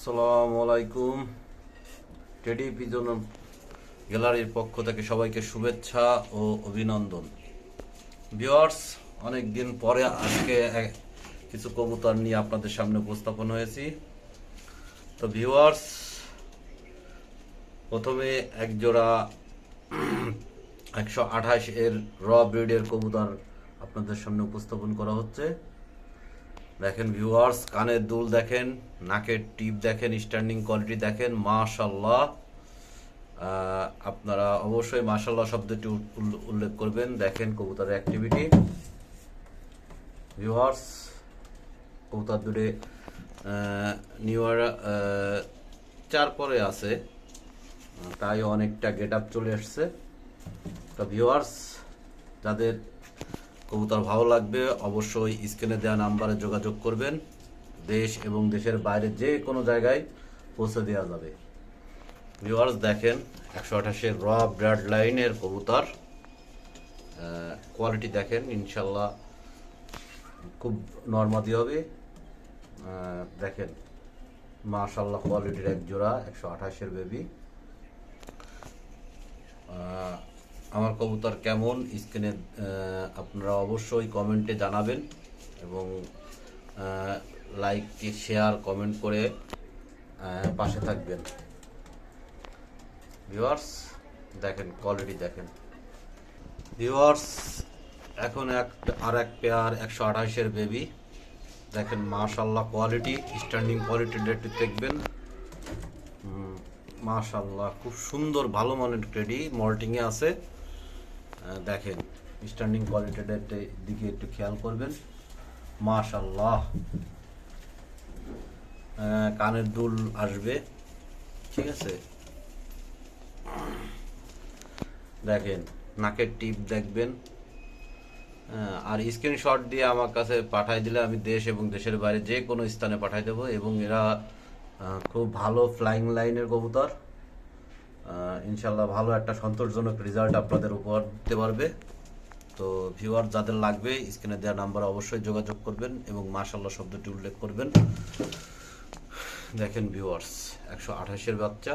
আসসালামু আলাইকুম। Teddy pigeon গ্যালারির পক্ষ থেকে সবাইকে শুভেচ্ছা ও অভিনন্দন। ভিওয়ার্স অনেক দিন পরে আজকে কিছু কবুতর নিয়ে আপনাদের সামনে উপস্থাপন হয়েছি। তো ভিওয়ার্স প্রথমে এক জোড়া একশো আঠাশ এর র ব্রিডের কবুতর আপনাদের সামনে উপস্থাপন করা হচ্ছে। দেখেন ভিউয়ার্স কানের দুল দেখেন, নাকের টিপ দেখেন স্ট্যান্ডিং কোয়ালিটি দেখেন মাশাল্লাহ আপনারা অবশ্যই মাশাল্লাহ শব্দটি উল- উল্লেখ করবেন। দেখেন কবুতরের অ্যাক্টিভিটি ভিউয়ার্স কবুতর দূরে নিউ ইয়ার চার পরে আছে। তাই অনেকটা গেট আপ চলে আসছে তো ভিউয়ার্স যাদের কবুতর ভালো লাগবে, অবশ্যই স্ক্রিনে দেওয়া নাম্বারে যোগাযোগ করবেন। দেশ এবং দেশের বাইরে যে কোনো জায়গায় পৌঁছে দেওয়া যাবে। ভিউয়ার্স দেখেন, একশো আঠাশের র ব্রাড লাইনের কবুতর। কোয়ালিটি দেখেন, ইনশাল্লাহ খুব নর্মাদি হবে। দেখেন মাশাল্লাহ কোয়ালিটির এক জোড়া, একশো আঠাশের বেবি আমার কবুতর কেমন? স্ক্রিনে আপনারা অবশ্যই কমেন্টে জানাবেন এবং লাইক শেয়ার, কমেন্ট করে পাশে থাকবেন। ভিউয়ার্স, দেখেন কোয়ালিটি দেখেন। ভিউয়ার্স, এখন এক, আর এক পেয়ার একশো আঠাশের বেবি দেখেন মাশাল্লাহ কোয়ালিটি স্ট্যান্ডিং কোয়ালিটিটা একটু দেখবেন। মাশাল্লাহ খুব সুন্দর, ভালো মানের ক্রেডি মল্টিংয়ে আছে। দেখেন স্ট্যান্ডিং কোয়ালিটিটা দিকে একটু খেয়াল করবেন। মাশাল্লাহ কানের দুল আসবে। ঠিক আছে? দেখেন, নাকের টিপ দেখবেন। আর স্ক্রিনশট দিয়ে আমার কাছে পাঠাই দিলে আমি দেশ এবং দেশের বাইরে যে কোনো স্থানে পাঠাই দেবো এবং এরা খুব ভালো ফ্লাইং লাইনের কবুতর। ইনশাল্লাহ ভালো একটা সন্তোষজনক রেজাল্ট আপনাদের উপহার দিতে পারবে। তো ভিউয়ার যাদের লাগবে স্ক্রিনে দেওয়া নাম্বার অবশ্যই যোগাযোগ করবেন এবং মাশাল্লাহ শব্দটি উল্লেখ করবেন। দেখেন ভিউয়ার্স একশো আঠাশের বাচ্চা।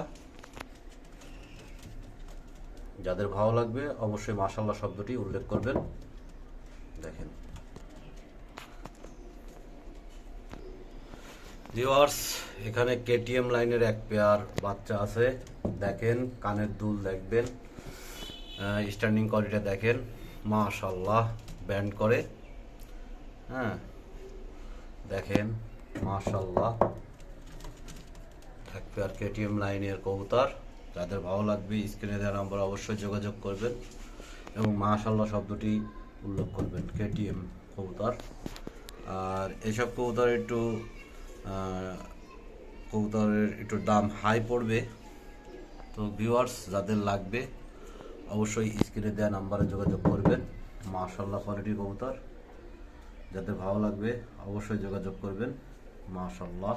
যাদের ভালো লাগবে, অবশ্যই মাশাল্লাহ শব্দটি উল্লেখ করবেন। দেখেন। ভিউয়ার্স এখানে কেটিএম লাইনের এক পেয়ার বাচ্চা আছে। দেখেন, কানের দুল দেখবেন। স্ট্যান্ডিং কোয়ালিটি দেখেন। মাশাল্লাহ ব্যান্ড করে। হ্যাঁ দেখেন মাশাল্লাহ এক পেয়ার কেটিএম লাইনের কবুতর। যাদের ভালো লাগবে স্ক্রিনে দেওয়া নাম্বার অবশ্যই যোগাযোগ করবেন। এবং মাশাল্লাহ শব্দটি উল্লেখ করবেন কেটিএম কবুতর। আর এসব কবুতর একটু কবুতরের একটু দাম হাই পড়বে। তো ভিউয়ার্স যাদের লাগবে, অবশ্যই স্ক্রিনে দেওয়া নাম্বারে যোগাযোগ করবেন। মাশাল্লাহ কোয়ালিটির কবুতর। যাদের ভালো লাগবে, অবশ্যই যোগাযোগ করবেন। মাশাল্লাহ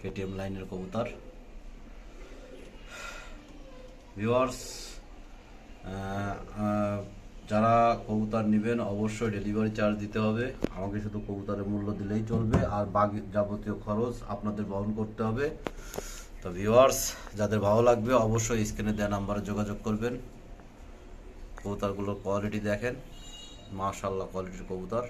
কেটিএম লাইনের কবুতর। ভিউয়ার্স যারা কবুতর নেবেন অবশ্যই ডেলিভারি চার্জ দিতে হবে। আমাকে শুধু কবুতরের মূল্য দিলেই চলবে, আর বাকি যাবতীয় খরচ আপনাদের বহন করতে হবে। তো ভিউয়ার্স যাদের ভালো লাগবে অবশ্যই স্ক্রিনে দেওয়া নাম্বারে যোগাযোগ করবেন। কবুতরগুলোর কোয়ালিটি দেখেন। মাশাল্লাহ কোয়ালিটির কবুতর।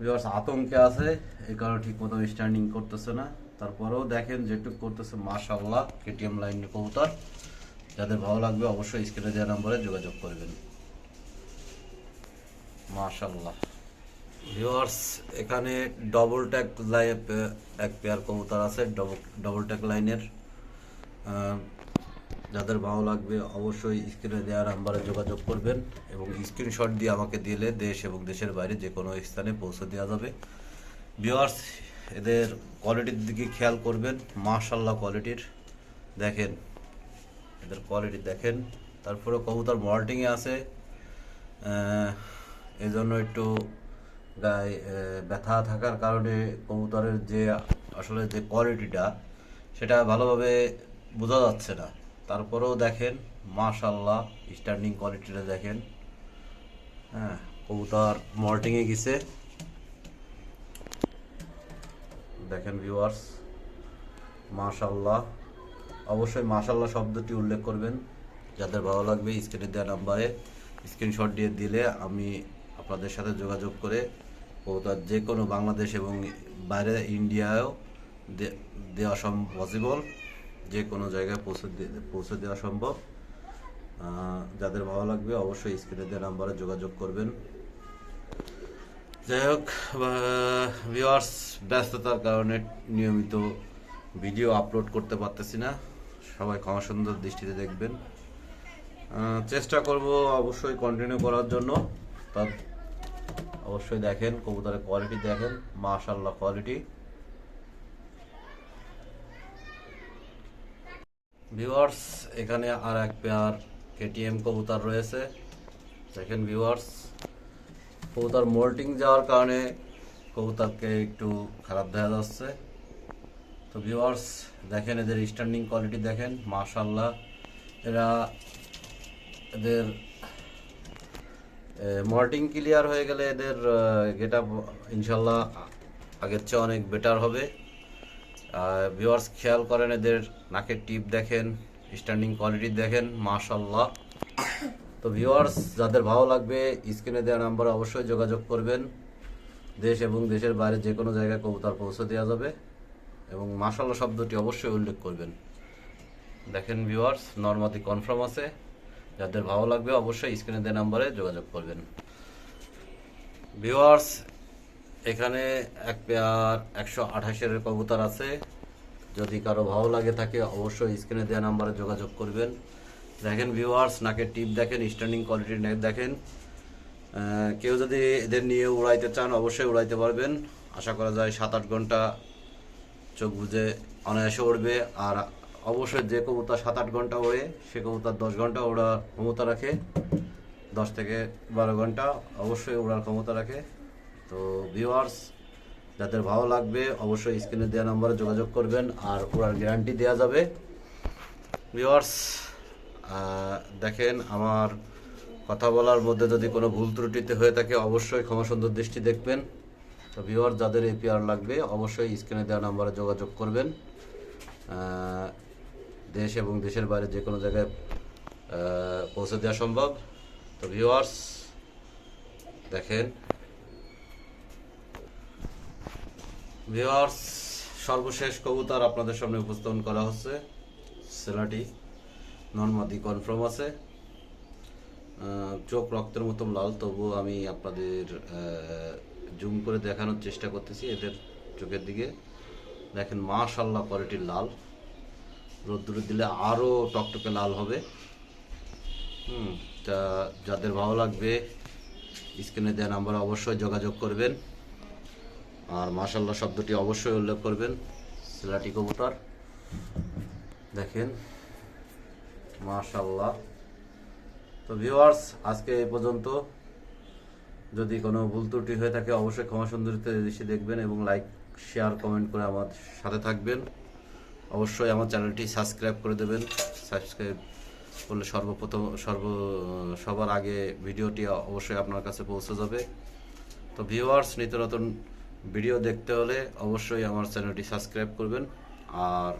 ভিউয়ার্স আতঙ্কে আছে এই কারণে ঠিক মতো স্ট্যান্ডিং করতেছে না। তারপরেও দেখেন যেটুকু করতেছে মাশাল্লাহ কেটিএম লাইনের কবুতর। যাদের ভালো লাগবে অবশ্যই স্ক্রিনে দেওয়া নাম্বারে যোগাযোগ করবেন। মাশাল্লাহ ভিউয়ার্স এখানে ডবল ট্যাগ লাইন এক পেয়ার কবুতর আছে ডবল ট্যাগ লাইনের যাদের ভালো লাগবে অবশ্যই স্ক্রিনে দেওয়ার নাম্বারে যোগাযোগ করবেন এবং স্ক্রিনশট দিয়ে আমাকে দিলে দেশ এবং দেশের বাইরে যে কোনো স্থানে পৌঁছে দেওয়া যাবে। ভিউয়ার্স এদের কোয়ালিটির দিকে খেয়াল করবেন মাশাল্লাহ কোয়ালিটির দেখেন, এদের কোয়ালিটি দেখেন। তারপরে কবুতর মল্টিংয়ে আছে। আহ, এই জন্য একটু গায়ে ব্যথা থাকার কারণে কবুতরের যে আসলে যে কোয়ালিটিটা সেটা ভালোভাবে বোঝা যাচ্ছে না। তারপরেও দেখেন মাশাল্লাহ স্ট্যান্ডিং কোয়ালিটিটা দেখেন। হ্যাঁ কবুতর মল্টিংয়ে গেছে। দেখেন ভিউয়ার্স মাশাল্লাহ অবশ্যই মাশাল্লাহ শব্দটি উল্লেখ করবেন। যাদের ভালো লাগবে স্ক্রিনে দেওয়া নাম্বারে স্ক্রিনশট দিয়ে দিলে আমি আপনাদের সাথে যোগাযোগ করে ও তার যে কোনো বাংলাদেশ এবং বাইরে ইন্ডিয়ায়ও দেওয়া সম পসিবল যে কোনো জায়গায় পৌঁছে পৌঁছে দেওয়া সম্ভব। যাদের ভালো লাগবে অবশ্যই স্ক্রিনে দেওয়া নাম্বারে যোগাযোগ করবেন। যাই হোক ভিওয়ার্স ব্যস্ততার কারণে নিয়মিত ভিডিও আপলোড করতে পারতেছি না। সবাই ক্ষমা সুন্দর দৃষ্টিতে দেখবেন। চেষ্টা করব অবশ্যই কন্টিনিউ করার জন্য। তা অবশ্যই দেখেন, কবুতরের কোয়ালিটি দেখেন মাশাল্লাহ কোয়ালিটি ভিউয়ার্স এখানে আর এক পেয়ার কেটিএম কবুতর রয়েছে। দেখেন ভিউয়ার্স কবুতর মোল্টিং যাওয়ার কারণে কবুতরকে একটু খারাপ দেখা যাচ্ছে। তো ভিউয়ার্স দেখেন এদের স্ট্যান্ডিং কোয়ালিটি দেখেন মাশাল্লাহ এরা এদের মল্টিং ক্লিয়ার হয়ে গেলে এদের গেট আপ ইনশাল্লাহ আগের চেয়ে অনেক বেটার হবে। ভিউয়ার্স খেয়াল করেন এদের নাকের টিপ দেখেন স্ট্যান্ডিং কোয়ালিটি দেখেন, মাশাল্লাহ। তো ভিওয়ার্স যাদের ভালো লাগবে স্ক্রিনে দেওয়া নাম্বারে অবশ্যই যোগাযোগ করবেন। দেশ এবং দেশের বাইরে যে কোনো জায়গায় কবুতর পৌঁছে দেওয়া যাবে। এবং মাশাল্লাহ শব্দটি অবশ্যই উল্লেখ করবেন। দেখেন ভিওয়ার্স নর্মাদি কনফার্ম আছে। যাদের ভালো লাগবে অবশ্যই স্ক্রিনে দেওয়া নাম্বারে যোগাযোগ করবেন। ভিউয়ার্স এখানে এক পেয়ার একশো আঠাশের কবুতর আছে। যদি কারও ভালো লাগে থাকে অবশ্যই স্ক্রিনে দেওয়া নাম্বারে যোগাযোগ করবেন। দেখেন ভিউয়ার্স নাকের টিপ দেখেন স্ট্যান্ডিং কোয়ালিটির নেক দেখেন। কেউ যদি এদের নিয়ে উড়াইতে চান অবশ্যই উড়াইতে পারবেন। আশা করা যায় সাত আট ঘণ্টা চোখ বুঝে অনায়াসে উড়বে। আর অবশ্যই যে কবুতর সাত আট ঘণ্টা ওড়ে, সে কবুতর দশ ঘণ্টা ওড়ার ক্ষমতা রাখে। দশ থেকে বারো ঘণ্টা অবশ্যই ওড়ার ক্ষমতা রাখে। তো ভিউয়ার্স যাদের ভালো লাগবে, অবশ্যই স্ক্রিনে দেওয়া নম্বরে যোগাযোগ করবেন আর ওড়ার গ্যারান্টি দেওয়া যাবে। ভিউয়ার্স দেখেন আমার কথা বলার মধ্যে যদি কোনো ভুল ত্রুটিতে হয়ে থাকে, অবশ্যই ক্ষমা সুন্দর দৃষ্টি দেখবেন। তো ভিউয়ার যাদের এপিআর লাগবে, অবশ্যই স্ক্রিনে দেওয়া নাম্বারে যোগাযোগ করবেন। দেশ এবং দেশের বাইরে যে কোনো জায়গায় পৌঁছে দেওয়া সম্ভব। তো ভিউয়ার্স দেখেন। ভিউয়ার্স সর্বশেষ কবুতর আপনাদের সামনে উপস্থাপন করা হচ্ছে। সেলাটি নর্মাদি কনফার্ম আছে। চোখ রক্তের মতো লাল তবুও আমি আপনাদের জুম করে দেখানোর চেষ্টা করতেছি এদের চোখের দিকে। দেখেন মাশাল্লাহ কোয়ালিটির লাল। রোদ্দুরে দিলে আরও টকটকে লাল হবে। হুম, তা যাদের ভালো লাগবে, স্ক্রিনে দেওয়া নাম্বারে অবশ্যই যোগাযোগ করবেন। আর মাশাল্লাহ শব্দটি অবশ্যই উল্লেখ করবেন, সিলাটি কবুতর। দেখেন মাশাল্লাহ তো ভিউয়ার্স আজকে এ পর্যন্ত। যদি কোনো ভুল ত্রুটি হয়ে থাকে, অবশ্যই ক্ষমা সুন্দরীতে দেখবেন এবং লাইক শেয়ার কমেন্ট করে আমার সাথে থাকবেন। অবশ্যই আমার চ্যানেলটি সাবস্ক্রাইব করে দেবেন। সাবস্ক্রাইব করলে সর্বপ্রথম, সর্ব, সবার আগে ভিডিওটি অবশ্যই আপনার কাছে পৌঁছে যাবে। তো ভিউয়ার্স নিত্য নতুন ভিডিও দেখতে হলে অবশ্যই আমার চ্যানেলটি সাবস্ক্রাইব করবেন। আর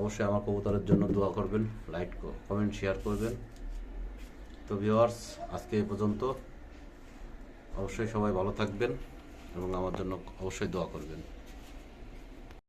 অবশ্যই আমার কবুতরের জন্য দোয়া করবেন লাইক কমেন্ট শেয়ার করবেন। তো ভিউয়ার্স আজকে এই পর্যন্ত অবশ্যই সবাই ভালো থাকবেন এবং আমার জন্য অবশ্যই দোয়া করবেন।